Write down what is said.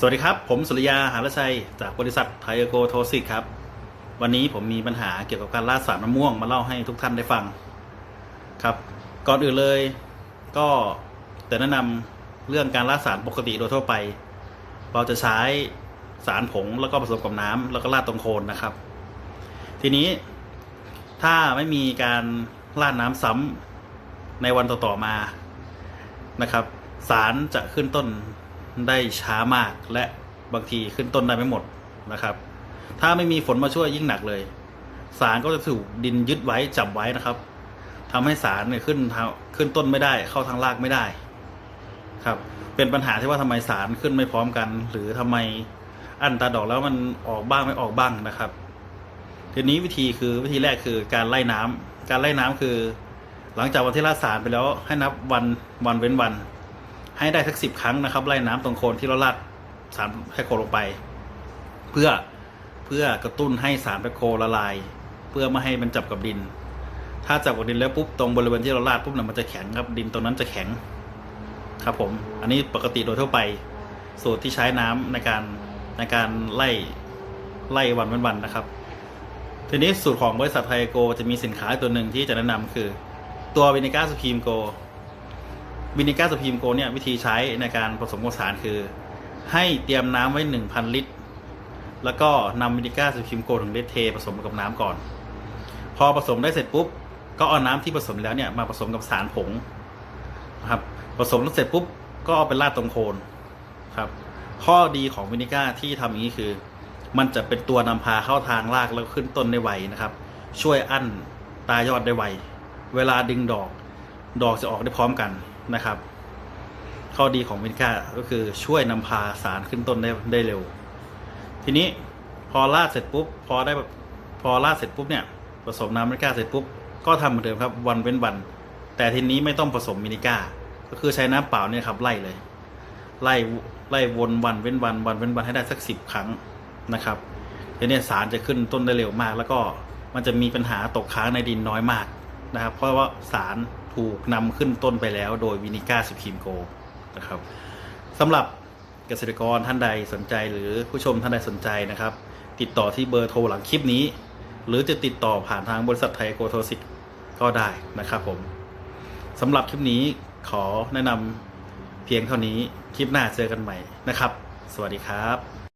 สวัสดีครับ ผมสุริยาหาลชัย จากบริษัทไทโกโทสิกครับ วันนี้ผมมีปัญหาเกี่ยวกับการล่าสารมะม่วงมาเล่าให้ทุกท่านได้ฟังครับ ก่อนอื่นเลย ก็แต่แนะนำเรื่องการล่าสารปกติโดยทั่วไป เราจะใช้สารผงแล้วก็ผสมกับน้ำแล้วก็ราดตรงโคนนะครับ ทีนี้ถ้าไม่มีการราดน้ำซ้ำในวันต่อๆมานะครับ สารจะขึ้นต้น ได้ช้ามากและบางทีขึ้นต้นได้ไม่หมดนะครับ ถ้าไม่มีฝนมาช่วยยิ่งหนักเลย สารก็จะถูกดินยึดไว้จับไว้นะครับทำให้สารเนี่ยขึ้นขึ้นต้นไม่ได้ เข้าทางรากไม่ได้ ครับ เป็นปัญหาที่ว่าทำไมสารขึ้นไม่พร้อมกัน หรือทำไมอันตาดอกแล้วมันออกบ้างไม่ออกบ้างนะครับทีนี้วิธีคือวิธีแรกคือการไล่น้ำการไล่น้ำคือ หลังจากวันที่ราดสารไปแล้วให้นับวันวันเว้นวัน ให้ได้สักสิบครั้งนะครับไล่น้ำตรงโคนที่เราราดสารแพคโคลงไป เพื่อเพื่อกระตุ้นให้สารแพคโคละลาย เพื่อไม่ให้มันจับกับดิน ถ้าจับกับดินแล้วปุ๊บตรงบริเวณที่เราราดปุ๊บเนี่ยมันจะแข็งครับดินตรงนั้นจะแข็งครับผมอันนี้ปกติโดยทั่วไป สูตรที่ใช้น้ำในการในการไล่ไล่วันว้นวันนะครับ ทีนี้สูตรของบริษัทไทโกจะมีสินค้าตัวหนึ่งที่จะแนะนำคือ ตัววินิก้าสพีมโก วินิก้าสพีมโกเนี่ยวิธีใช้ในการผสมกับสารคือ ให้เตรียมน้ำไว้ 1,000 ลิตร แล้วก็นำวินิก้าสพีมโกถึงลิตรเทผสมกับน้ำก่อน พอผสมได้เสร็จปุ๊บ ก็เอาน้ำที่ผสมแล้วเนี่ยมาผสมกับสารผงนะครับผสมแล้วเสร็จปุ๊บก็เอาไปราดตรงโคนครับข้อดีของวินิก้าที่ทำอย่างนี้คือ มันจะเป็นตัวนำพาเข้าทางรากแล้วขึ้นต้นได้ไวนะครับ ช่วยอั้นตายอดได้ไว เวลาดึงดอก ดอกจะออกได้พร้อมกัน นะครับ ข้อดีของวินิก้าก็คือช่วยนำพาสารขึ้นต้นได้ได้เร็ว ทีนี้พอราดเสร็จปุ๊บพอได้พอราดเสร็จปุ๊บเนี่ยผสมน้ำวินิก้าเสร็จปุ๊บก็ทำเหมือนเดิมครับวันเว้นวัน แต่ทีนี้ไม่ต้องผสมวินิก้าก็คือใช้น้ำเปล่าเนี่ยครับไล่เลย ไล่ไล่วนวันเว้นวันวันเว้นวันให้ได้สักสิบครั้งนะครับทีนี้สารจะขึ้นต้นได้เร็วมาก แล้วก็มันจะมีปัญหาตกค้างในดินน้อยมากนะครับ เพราะว่าสาร ถูกนำขึ้นต้นไปแล้วโดยวินิก้าสคิมโกนะครับสำหรับเกษตรกรท่านใดสนใจหรือผู้ชมท่านใดสนใจนะครับ ติดต่อที่เบอร์โทรหลังคลิปนี้ หรือจะติดต่อผ่านทางบริษัทไทยโกโทสิกก็ได้นะครับผมสำหรับคลิปนี้ขอแนะนำเพียงเท่านี้คลิปหน้าเจอกันใหม่นะครับ สวัสดีครับ